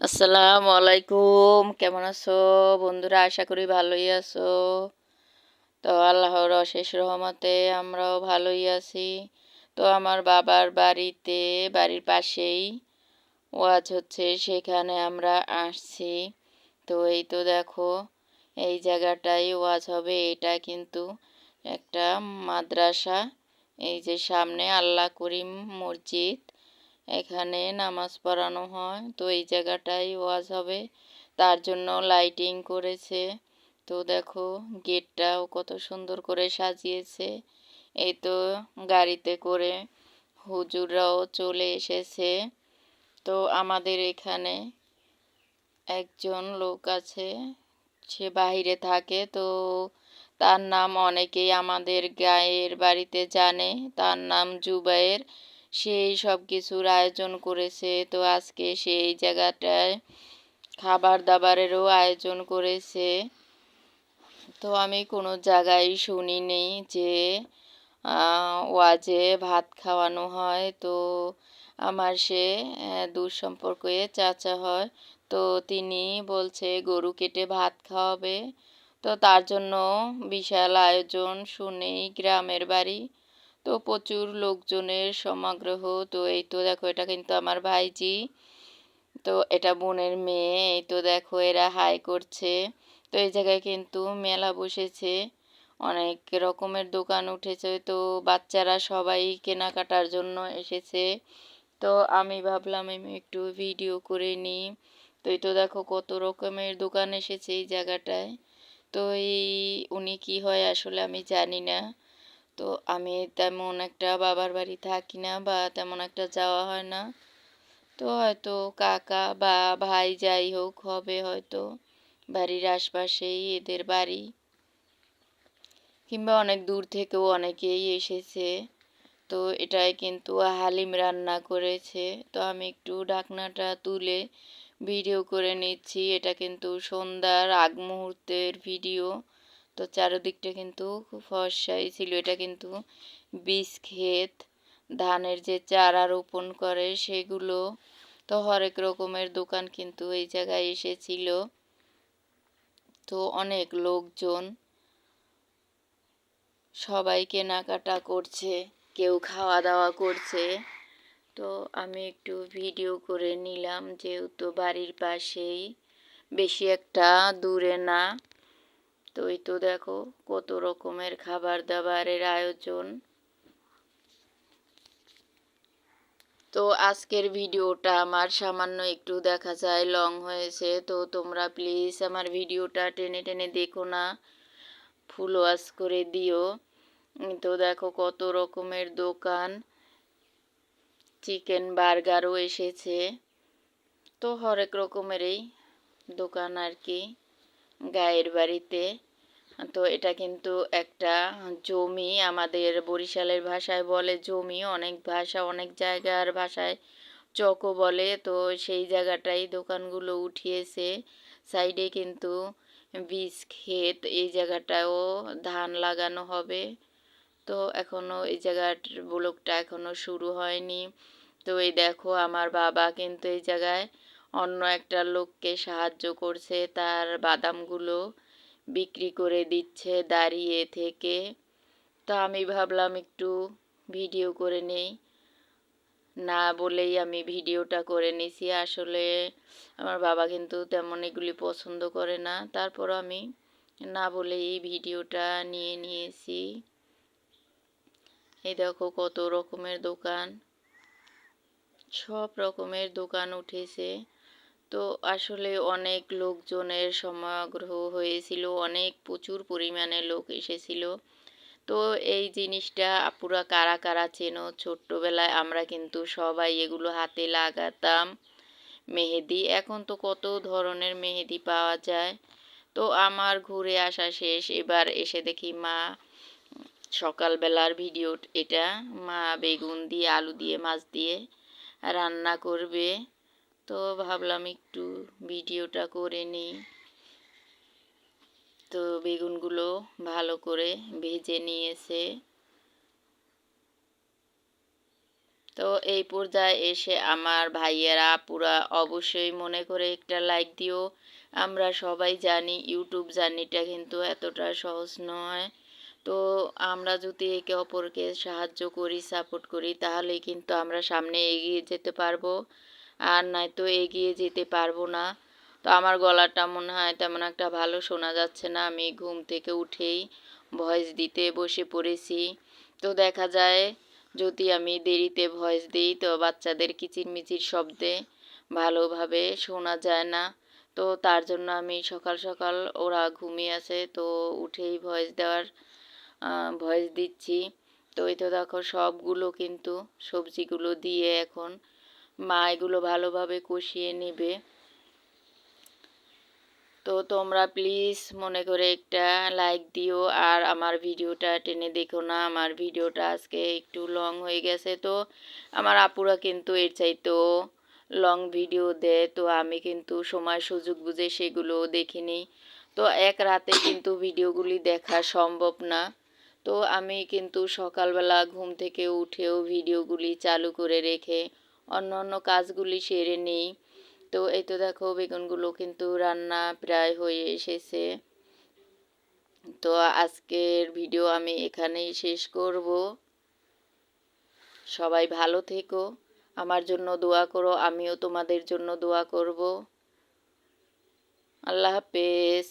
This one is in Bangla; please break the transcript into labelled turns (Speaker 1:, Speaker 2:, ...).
Speaker 1: আসসালামু আলাইকুম। কেমন আছো? বন্ধুরা, আশা করি ভালোই আছো। তো আল্লাহর অশেষ রহমতে আমরাও ভালোই আছি। তো আমার বাবার বাড়িতে, বাড়ির পাশেই ওয়াজ হচ্ছে, সেখানে আমরা আসছি। তো এই তো দেখো, এই জায়গাটাই ওয়াজ হবে। এটা কিন্তু একটা মাদ্রাসা। এই যে সামনে আল্লাহ করিম মসজিদ। এখানে নামাজ পড়ানো হয়। তো এই জায়গাটাই ওয়াজ হবে। তার জন্য লাইটিং করেছে। তো দেখো, গেটটাও কত সুন্দর করে সাজিয়েছে। এই তো গাড়িতে করে হুজুররাও চলে এসেছে। তো আমাদের এখানে একজন লোক আছে, সে বাহিরে থাকে। তো তার নাম অনেকেই আমাদের গায়ের বাড়িতে জানে। তার নাম জুবাইর সেই সব কিছুর আয়োজন করেছে। তো আজকে সেই জায়গাটায় খাবার দাবারেরও আয়োজন করেছে। তো আমি কোনো জায়গায় শুনিনি যে ওয়াজে ভাত খাওয়ানো হয়। তো আমার সে দূর সম্পর্কে চাচা হয়। তো তিনি বলছে, গরু কেটে ভাত খাওয়াবে। তো তার জন্য বিশাল আয়োজন শুনেই গ্রামের বাড়ি তো প্রচুর লোকজনের সমাগ্রহ। তো এই তো দেখো, এটা কিন্তু আমার ভাইজি। তো এটা বোনের মেয়ে। এই তো দেখো, এরা হাই করছে। তো এই জায়গায় কিন্তু মেলা বসেছে। অনেক রকমের দোকান উঠেছে। তো বাচ্চারা সবাই কেনাকাটার জন্য এসেছে। তো আমি ভাবলাম, আমি একটু ভিডিও করে নিই। তো এই তো দেখো, কত রকমের দোকান এসেছে এই জায়গাটায়। তো এই, উনি কি হয় আসলে আমি জানি না। তো আমি তেমন একটা বাবার বাড়ি থাকি না বা তেমন একটা যাওয়া হয় না। তো হয়তো কাকা বা ভাই যাই হোক হবে হয়তো বাড়ির আশপাশেই এদের বাড়ি। কিংবা অনেক দূর থেকেও অনেকেই এসেছে। তো এটাই কিন্তু হালিম রান্না করেছে। তো আমি একটু ঢাকনাটা তুলে ভিডিও করে নিচ্ছি। এটা কিন্তু সন্ধ্যার আগ মুহূর্তের ভিডিও তো চারদিকটা কিন্তু খুব ফর্সাই ছিল। এটা কিন্তু বীজ ক্ষেত ধানের যে চারা রোপণ করে সেগুলো তো হরেক রকমের দোকান কিন্তু এই জায়গায় এসেছিল। তো অনেক লোকজন সবাই কেনাকাটা করছে, কেউ খাওয়া দাওয়া করছে। তো আমি একটু ভিডিও করে নিলাম, যেহেতু বাড়ির পাশেই, বেশি একটা দূরে না। তো এই তো দেখো কত রকমের খাবার দাবারের আয়োজন। তো আজকের ভিডিওটা আমার সামান্য একটু দেখা যায় লং হয়েছে। তো তোমরা প্লিজ আমার ভিডিওটা টেনে টেনে দেখো না ফুল ওয়াশ করে দিও। তো দেখো কত রকমের দোকান চিকেন বার্গারও এসেছে। তো হরেক রকমেরই দোকান আর কি। গায়ের বাড়িতে। তো এটা কিন্তু একটা জমি আমাদের বরিশালের ভাষায় বলে জমি, অনেক ভাষা, অনেক জায়গার ভাষায় চকও বলে। তো সেই জায়গাটাই দোকানগুলো উঠিয়েছে। সাইডে কিন্তু বীজ ক্ষেত, এই জায়গাটাও ধান লাগানো হবে। তো এখনও এই জায়গার ব্লকটা এখনও শুরু হয়নি। তো এই দেখো, আমার বাবা কিন্তু এই জায়গায় অন্য একটা লোককে সাহায্য করছে, তার বাদামগুলো বিক্রি করে দিচ্ছে দাঁড়িয়ে থেকে। তো আমি ভাবলাম একটু ভিডিও করে নেই। না বলেই আমি ভিডিওটা করে নিছি। আসলে আমার বাবা কিন্তু তেমন এগুলি পছন্দ করে না। তারপর আমি না বলেই ভিডিওটা নিয়ে নিয়েছি। এই দেখো কত রকমের দোকান। সব রকমের দোকান উঠেছে। তো আসলে অনেক লোকজনের সমাগ্রহ হয়েছিল, অনেক প্রচুর পরিমাণে লোক এসেছিল। তো এই জিনিসটা পুরা কারা কারা চেনো? ছোট্টবেলায় আমরা কিন্তু সবাই এগুলো হাতে লাগাতাম। মেহেদি, এখন তো কত ধরনের মেহেদি পাওয়া যায়। তো আমার ঘুরে আসা শেষ, এবার এসে দেখি মা, সকালবেলার ভিডিও এটা। মা বেগুন দিয়ে, আলু দিয়ে, মাছ দিয়ে রান্না করবে। তো ভাবলাম একটু ভিডিওটা করে নিই। তো বেগুনগুলো ভালো করে ভেজে নিয়েছে। তো এই পর্যায়ে এসে আমার ভাইয়েরা পুরা অবশ্যই মনে করে একটা লাইক দিও। আমরা সবাই জানি ইউটিউব জার্নিটা কিন্তু এতটা সহজ নয়। তো আমরা যদি একে অপরকে সাহায্য করি সাপোর্ট করি তাহলে কিন্তু আমরা সামনে এগিয়ে যেতে পারব। আর নয়তো এগিয়ে যেতে পারব না। তো আমার গলাটা মনে হয় তেমন একটা ভালো শোনা যাচ্ছে না। আমি ঘুম থেকে উঠেই ভয়েস দিতে বসে পড়েছি। তো দেখা যায়, যদি আমি দেরিতে ভয়েস দিই, তো বাচ্চাদের কিচিরমিচির শব্দে ভালোভাবে শোনা যায় না। তো তার জন্য আমি সকাল সকাল ওরা ঘুমিয়ে আছে, তো উঠেই ভয়েস দেওয়ার ভয়েস দিচ্ছি। তো এই তো দেখো সবগুলো কিন্তু সবজিগুলো দিয়ে এখন মা এগুলো ভালোভাবে কষিয়ে নেবে। তো তোমরা প্লিজ মনে করে একটা লাইক দিও আর আমার ভিডিওটা টেনে দেখো না। আমার ভিডিওটা আজকে একটু লং হয়ে গেছে তো। আমার আপুরা কিন্তু এর চাইতেও লং ভিডিও দেয়, তো আমি কিন্তু সময় সুযোগ বুঝে সেগুলো দেখিনি। তো এক রাতে কিন্তু ভিডিওগুলি দেখা সম্ভব না। তো আমি কিন্তু সকালবেলা ঘুম থেকে উঠেও ভিডিওগুলি চালু করে রেখে অন্য অন্য কাজগুলি সেরে নিই। তো এই তো দেখো বেগুনগুলো কিন্তু রান্না প্রায় হয়ে এসেছে। তো আজকের ভিডিও আমি এখানেই শেষ করব। সবাই ভালো থেকো। আমার জন্য দোয়া করো, আমিও তোমাদের জন্য দোয়া করব। আল্লাহ হাফেজ।